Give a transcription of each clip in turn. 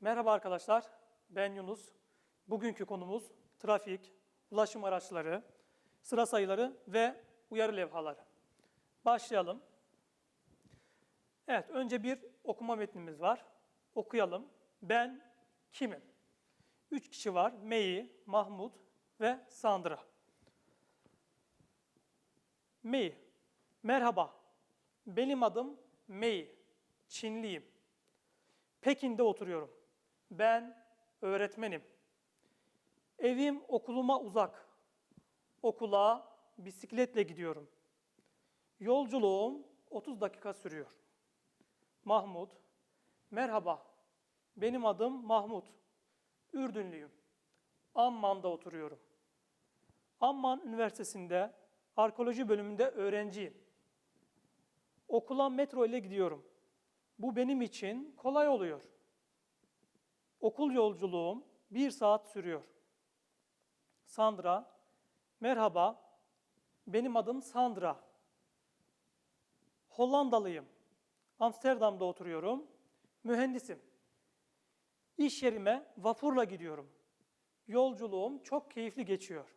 Merhaba arkadaşlar, ben Yunus. Bugünkü konumuz trafik, ulaşım araçları, sıra sayıları ve uyarı levhaları. Başlayalım. Evet, önce bir okuma metnimiz var. Okuyalım. Ben kimim? Üç kişi var. Mei, Mahmut ve Sandra. Mei, merhaba. Benim adım Mei. Çinliyim. Pekin'de oturuyorum. Ben öğretmenim. Evim okuluma uzak. Okula bisikletle gidiyorum. Yolculuğum 30 dakika sürüyor. Mahmut, merhaba. Benim adım Mahmut. Ürdünlüyüm. Amman'da oturuyorum. Amman Üniversitesi'nde arkeoloji bölümünde öğrenciyim. Okula metro ile gidiyorum. Bu benim için kolay oluyor. Okul yolculuğum bir saat sürüyor. Sandra, merhaba, benim adım Sandra. Hollandalıyım. Amsterdam'da oturuyorum. Mühendisim. İş yerime vapurla gidiyorum. Yolculuğum çok keyifli geçiyor.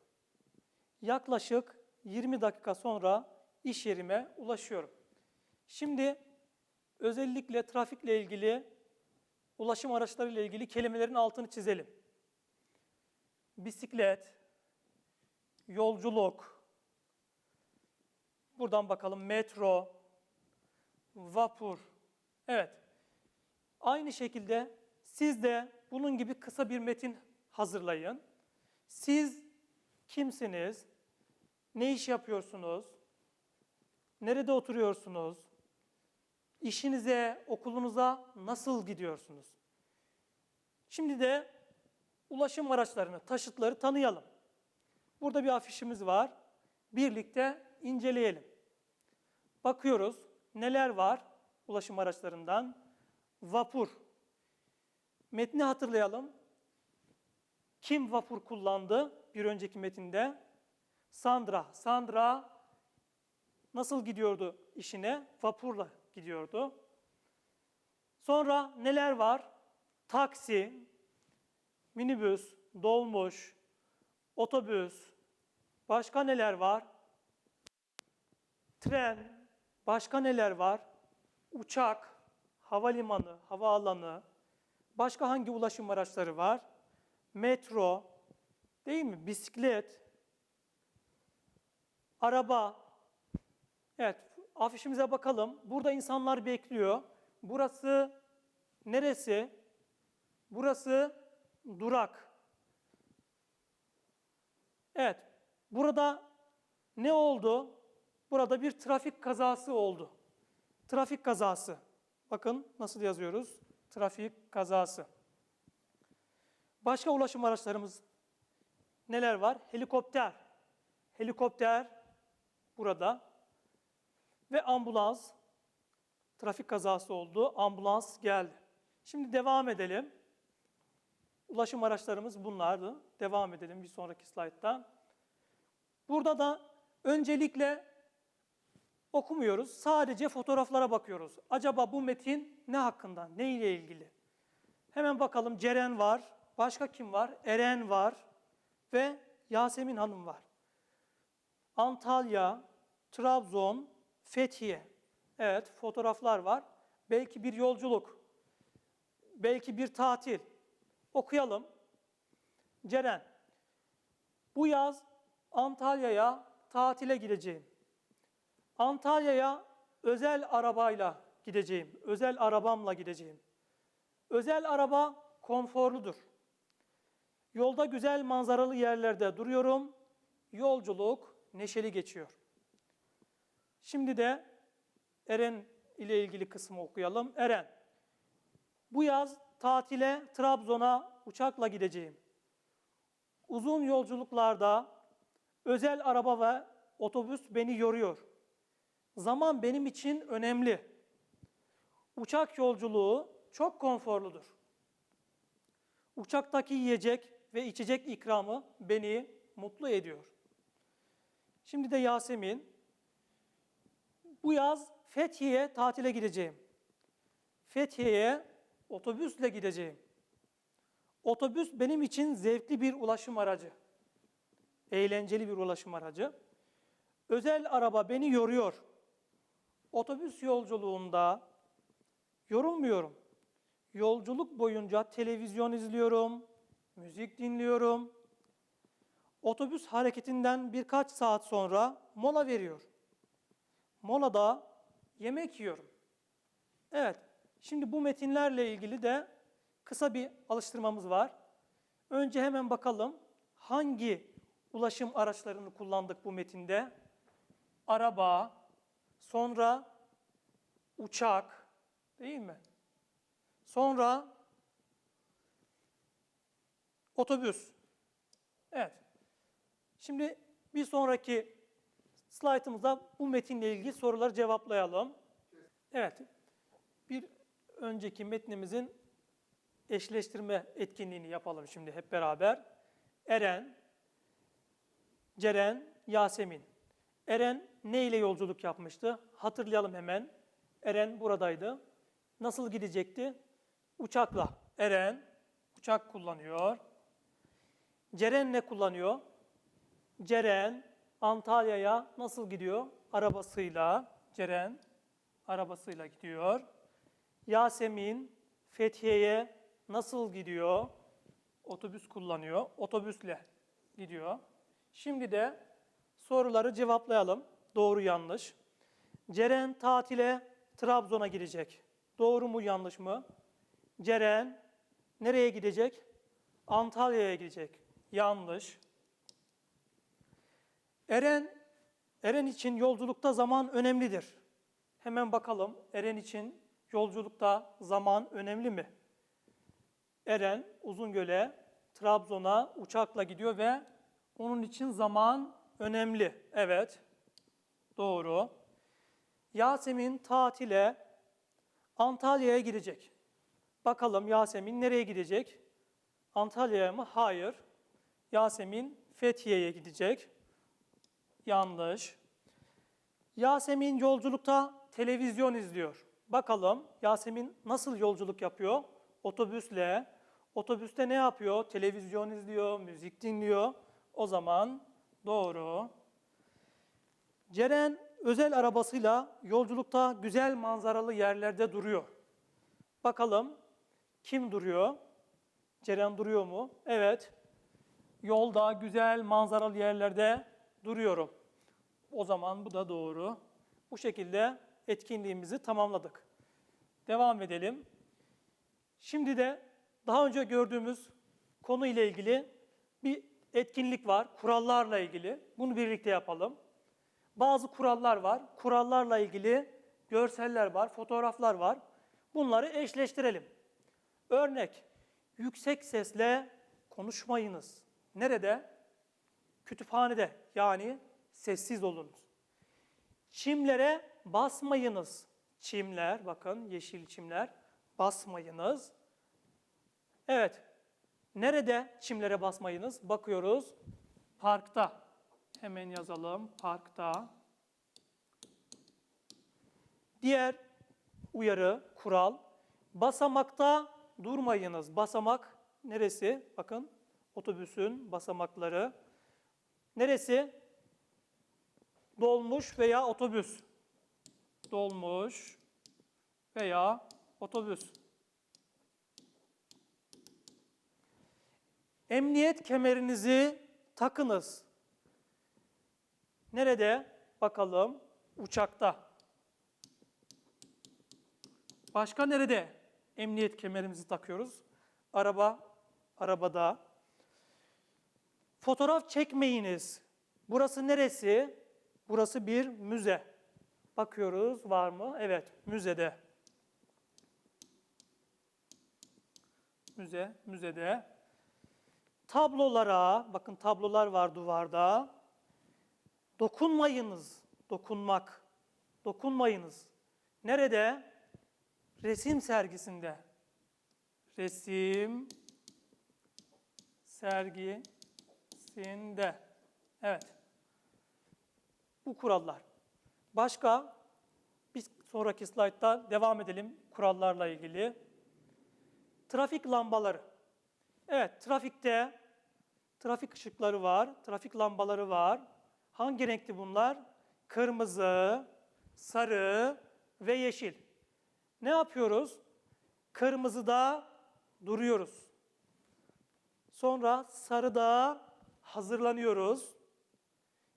Yaklaşık 20 dakika sonra iş yerime ulaşıyorum. Şimdi özellikle trafikle ilgili, ulaşım araçlarıyla ilgili kelimelerin altını çizelim. Bisiklet, yolculuk, buradan bakalım metro, vapur. Evet. Aynı şekilde siz de bunun gibi kısa bir metin hazırlayın. Siz kimsiniz? Ne iş yapıyorsunuz? Nerede oturuyorsunuz? İşinize, okulunuza nasıl gidiyorsunuz? Şimdi de ulaşım araçlarını, taşıtları tanıyalım. Burada bir afişimiz var. Birlikte inceleyelim. Bakıyoruz neler var ulaşım araçlarından. Vapur. Metni hatırlayalım. Kim vapur kullandı bir önceki metinde? Sandra. Sandra nasıl gidiyordu işine? Vapurla gidiyordu. Sonra neler var? Taksi, minibüs, dolmuş, otobüs, başka neler var? Tren, başka neler var? Uçak, havalimanı, havaalanı, başka hangi ulaşım araçları var? Metro, değil mi? Bisiklet, araba. Evet, afişimize bakalım. Burada insanlar bekliyor. Burası neresi? Burası durak. Evet, burada ne oldu? Burada bir trafik kazası oldu. Trafik kazası. Bakın nasıl yazıyoruz? Trafik kazası. Başka ulaşım araçlarımız neler var? Helikopter. Helikopter burada. Ve ambulans. Trafik kazası oldu. Ambulans geldi. Şimdi devam edelim. Ulaşım araçlarımız bunlardı. Devam edelim bir sonraki slaytta. Burada da öncelikle okumuyoruz. Sadece fotoğraflara bakıyoruz. Acaba bu metin ne hakkında? Ne ile ilgili? Hemen bakalım Ceren var. Başka kim var? Eren var. Ve Yasemin Hanım var. Antalya, Trabzon, Fethiye. Evet, fotoğraflar var. Belki bir yolculuk. Belki bir tatil. Okuyalım. Ceren, bu yaz Antalya'ya tatile gideceğim. Antalya'ya özel arabayla gideceğim. Özel arabamla gideceğim. Özel araba konforludur. Yolda güzel manzaralı yerlerde duruyorum. Yolculuk neşeli geçiyor. Şimdi de Eren ile ilgili kısmı okuyalım. Eren, bu yaz tatile Trabzon'a uçakla gideceğim. Uzun yolculuklarda özel araba ve otobüs beni yoruyor. Zaman benim için önemli. Uçak yolculuğu çok konforludur. Uçaktaki yiyecek ve içecek ikramı beni mutlu ediyor. Şimdi de Yasemin, bu yaz Fethiye'ye tatile gideceğim. Fethiye'ye otobüsle gideceğim. Otobüs benim için zevkli bir ulaşım aracı. Eğlenceli bir ulaşım aracı. Özel araba beni yoruyor. Otobüs yolculuğunda yorulmuyorum. Yolculuk boyunca televizyon izliyorum, müzik dinliyorum. Otobüs hareketinden birkaç saat sonra mola veriyor. Molada yemek yiyorum. Evet, şimdi bu metinlerle ilgili de kısa bir alıştırmamız var. Önce hemen bakalım hangi ulaşım araçlarını kullandık bu metinde? Araba, sonra uçak, değil mi? Sonra otobüs. Evet. Şimdi bir sonraki slaytımızda bu metinle ilgili soruları cevaplayalım. Evet. Bir önceki metnimizin eşleştirme etkinliğini yapalım şimdi hep beraber. Eren, Ceren, Yasemin. Eren ne ile yolculuk yapmıştı? Hatırlayalım hemen. Eren buradaydı. Nasıl gidecekti? Uçakla. Eren uçak kullanıyor. Ceren ne kullanıyor? Ceren Antalya'ya nasıl gidiyor? Arabasıyla. Ceren arabasıyla gidiyor. Yasemin Fethiye'ye nasıl gidiyor? Otobüs kullanıyor. Otobüsle gidiyor. Şimdi de soruları cevaplayalım. Doğru yanlış. Ceren tatile Trabzon'a gidecek. Doğru mu yanlış mı? Ceren nereye gidecek? Antalya'ya gidecek. Yanlış. Eren Eren için yolculukta zaman önemlidir. Hemen bakalım Eren için yolculukta zaman önemli mi? Eren Uzungöl'e, Trabzon'a uçakla gidiyor ve onun için zaman önemli. Evet, doğru. Yasemin tatile Antalya'ya gidecek. Bakalım Yasemin nereye gidecek? Antalya'ya mı? Hayır. Yasemin Fethiye'ye gidecek. Yanlış. Yasemin yolculukta televizyon izliyor. Bakalım Yasemin nasıl yolculuk yapıyor? Otobüsle. Otobüste ne yapıyor? Televizyon izliyor, müzik dinliyor. O zaman doğru. Ceren özel arabasıyla yolculukta güzel manzaralı yerlerde duruyor. Bakalım kim duruyor? Ceren duruyor mu? Evet. Yolda güzel manzaralı yerlerde duruyorum. O zaman bu da doğru. Bu şekilde etkinliğimizi tamamladık. Devam edelim. Şimdi de daha önce gördüğümüz konu ile ilgili bir etkinlik var. Kurallarla ilgili. Bunu birlikte yapalım. Bazı kurallar var. Kurallarla ilgili görseller var, fotoğraflar var. Bunları eşleştirelim. Örnek, yüksek sesle konuşmayınız. Nerede? Kütüphanede yani sessiz olunuz. Çimlere basmayınız. Çimler, bakın yeşil çimler, basmayınız. Evet, nerede çimlere basmayınız? Bakıyoruz, parkta. Hemen yazalım, parkta. Diğer uyarı, kural, basamakta durmayınız. Basamak neresi? Bakın, otobüsün basamakları. Neresi? Dolmuş veya otobüs. Dolmuş veya otobüs. Emniyet kemerinizi takınız. Nerede? Bakalım. Uçakta. Başka nerede emniyet kemerimizi takıyoruz? Araba, arabada. Fotoğraf çekmeyiniz. Burası neresi? Burası bir müze. Bakıyoruz var mı? Evet, müzede. Müze, müzede. Tablolara, bakın tablolar var duvarda. Dokunmayınız, dokunmak. Dokunmayınız. Nerede? Resim sergisinde. Resim sergisinde. Evet. Bu kurallar. Başka? Biz sonraki slaytta devam edelim kurallarla ilgili. Trafik lambaları. Evet, trafikte trafik ışıkları var, trafik lambaları var. Hangi renkli bunlar? Kırmızı, sarı ve yeşil. Ne yapıyoruz? Kırmızıda duruyoruz. Sonra sarıda hazırlanıyoruz.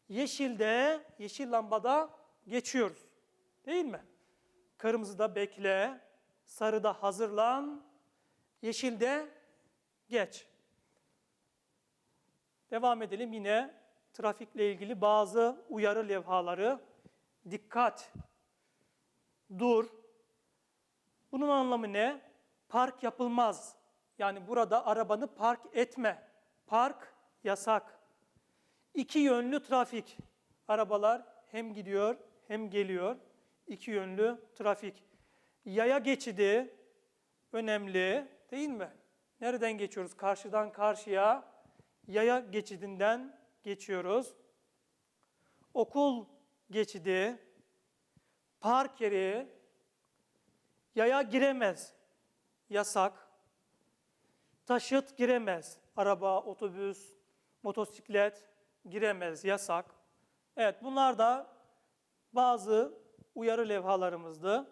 Yeşilde, yeşil lambada geçiyoruz. Değil mi? Kırmızıda bekle, sarıda hazırlan, yeşilde geç. Devam edelim yine trafikle ilgili bazı uyarı levhaları. Dikkat, dur. Bunun anlamı ne? Park yapılmaz. Yani burada arabanı park etme. Park yasak. İki yönlü trafik. Arabalar hem gidiyor hem geliyor. İki yönlü trafik. Yaya geçidi önemli değil mi? Nereden geçiyoruz? Karşıdan karşıya yaya geçidinden geçiyoruz. Okul geçidi, park yeri, yaya giremez, yasak. Taşıt giremez, araba, otobüs, motosiklet giremez, yasak. Evet bunlar da bazı uyarı levhalarımızdı.